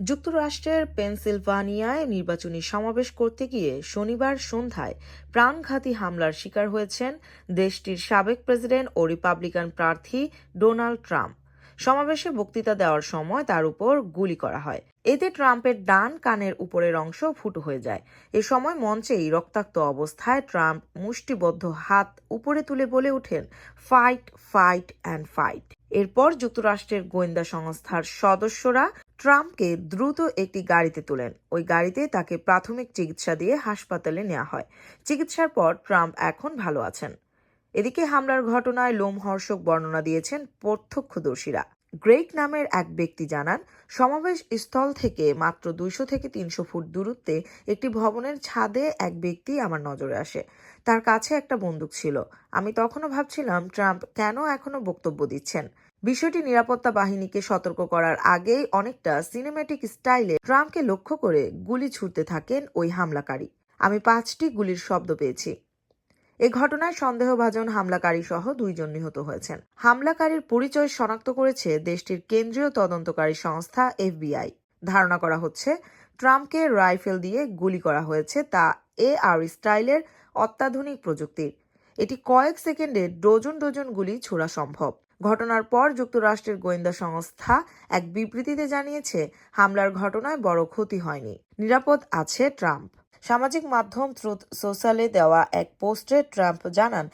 যুক্তরাষ্ট্রের পেনসিলভানিয়ায় নির্বাচনী সমাবেশ করতে গিয়ে শনিবার সন্ধ্যায় প্রাণঘাতী হামলার শিকার হয়েছেন দেশটির সাবেক প্রেসিডেন্ট ও রিপাবলিকান প্রার্থী ডোনাল্ড ট্রাম্প। সমাবেশে বক্তৃতা দেওয়ার সময় তার উপর গুলি করা হয়। এতে ট্রাম্পের ডান কানের উপরের অংশ ফুটো হয়ে যায়। এ সময় মঞ্চেই রক্তাক্ত অবস্থায় ট্রাম্প মুষ্টিবদ্ধ হাত উপরে তুলে বলে ওঠেন ফাইট ফাইট অ্যান্ড ফাইট এরপর যুক্তরাষ্ট্রের গোয়েন্দা সংস্থার সদস্যরা ট্রাম্পকে দ্রুত একটি গাড়িতে তোলেন। ওই গাড়িতে তাকে প্রাথমিক চিকিৎসা দিয়ে হাসপাতালে নেওয়া হয়। চিকিৎসার পর ট্রাম্প এখন ভালো আছেন। এদিকে হামলার ঘটনায় লোমহর্ষক বর্ণনা দিয়েছেন প্রত্যক্ষদর্শীরা। গ্রেক নামের এক ব্যক্তি জানান, সমাবেশ স্থল থেকে মাত্র দুইশো থেকে তিনশো ফুট দূরত্বে একটি ভবনের ছাদে এক ব্যক্তি আমার নজরে আসে। তার কাছে একটা বন্দুক ছিল। আমি তখনও ভাবছিলাম, ট্রাম্প কেন এখনও বক্তব্য দিচ্ছেন? বিষয়টি নিরাপত্তা বাহিনীকে সতর্ক করার আগেই অনেকটা সিনেম্যাটিক স্টাইলে ট্রাম্পকে লক্ষ্য করে গুলি ছুড়তে থাকেন ওই হামলাকারী। আমি পাঁচটি গুলির শব্দ পেয়েছি। এ ঘটনায় সন্দেহভাজন হামলাকারী সহ দুইজন নিহত হয়েছেন। হামলাকারীর পরিচয় শনাক্ত করেছে দেশটির কেন্দ্রীয় তদন্তকারী সংস্থা এফবিআই। ধারণা করা হচ্ছে, ট্রাম্পকে রাইফেল দিয়ে গুলি করা হয়েছে তা এ আর স্টাইলের অত্যাধুনিক প্রযুক্তির। এটি কয়েক সেকেন্ডে ডজন ডজন গুলি ছোড়া সম্ভব। ঘটনার পর যুক্তরাষ্ট্রের গোয়েন্দা সংস্থা এক বিবৃতিতে জানিয়েছে, হামলার ঘটনায় বড় ক্ষতি হয়নি। নিরাপদ আছে ট্রাম্প। সামাজিক মাধ্যম ট্রুথ সোশ্যালে দেওয়া এক পোস্টে ট্রাম্প জানান,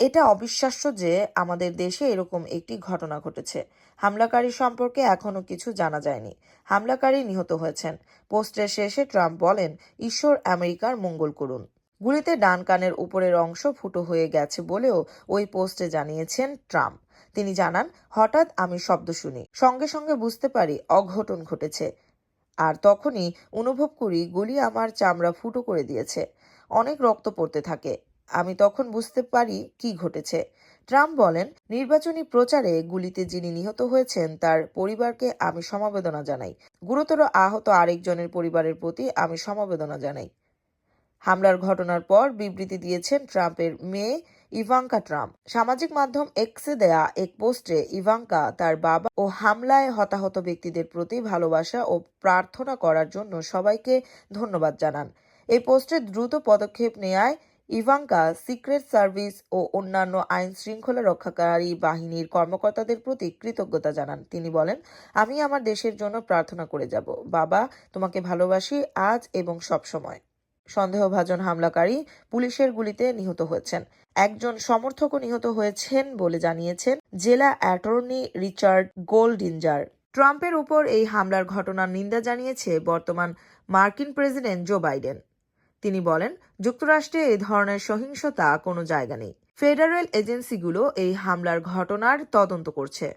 এটা অবিশ্বাস্য যে আমাদের দেশে এরকম একটি ঘটনা ঘটেছে। হামলাকারী সম্পর্কে এখনও কিছু জানা যায়নি। হামলাকারী নিহত হয়েছেন। পোস্টের শেষে ট্রাম্প বলেন, ঈশ্বর আমেরিকার মঙ্গল করুন। গুলিতে ডান কানের উপরের অংশ ফুটো হয়ে গেছে বলেও ওই পোস্টে জানিয়েছেন ট্রাম্প। তিনি জানান, হঠাৎ আমি শব্দ শুনি। সঙ্গে সঙ্গে বুঝতে পারি অঘটন ঘটেছে। আর তখনই অনুভব করি গুলি আমার চামড়া ফুটো করে দিয়েছে। অনেক রক্ত পড়তে থাকে। আমি তখন বুঝতে পারি কি ঘটেছে। ট্রাম্প বলেন, নির্বাচনী প্রচারে গুলিতে যিনি নিহত হয়েছেন, তার পরিবারকে আমি সমবেদনা জানাই। গুরুতর আহত আরেকজনের পরিবারের প্রতি আমি সমবেদনা জানাই। হামলার ঘটনার পর বিবৃতি দিয়েছেন ট্রাম্পের মেয়ে ইভাঙ্কা ট্রাম্প। সামাজিক মাধ্যম এক্সে দেয়া এক পোস্টে ইভাঙ্কা তার বাবা ও হামলায় হতাহত ব্যক্তিদের প্রতি ভালোবাসা ও প্রার্থনা করার জন্য সবাইকে ধন্যবাদ জানান। এই পোস্টে দ্রুত পদক্ষেপ নেয়ায় ইভাঙ্কা, সিক্রেট সার্ভিস ও অন্যান্য আইন শৃঙ্খলা রক্ষাকারী বাহিনীর কর্মকর্তাদের প্রতি কৃতজ্ঞতা জানান। তিনি বলেন, আমি আমার দেশের জন্য প্রার্থনা করে যাব। বাবা, তোমাকে ভালোবাসি আজ এবং সব সময় সন্দেহভাজন হামলাকারী পুলিশের গুলিতে নিহত হয়েছেন। একজন সমর্থকও নিহত হয়েছেন বলে জানিয়েছেন জেলা অ্যাটর্নি রিচার্ড গোল্ডিঞ্জার। ট্রাম্পের উপর এই হামলার ঘটনার নিন্দা জানিয়েছে বর্তমান মার্কিন প্রেসিডেন্ট জো বাইডেন। তিনি বলেন, যুক্তরাষ্ট্রে এই ধরনের সহিংসতা কোনো জায়গা নেই। ফেডারেল এজেন্সিগুলো এই হামলার ঘটনার তদন্ত করছে।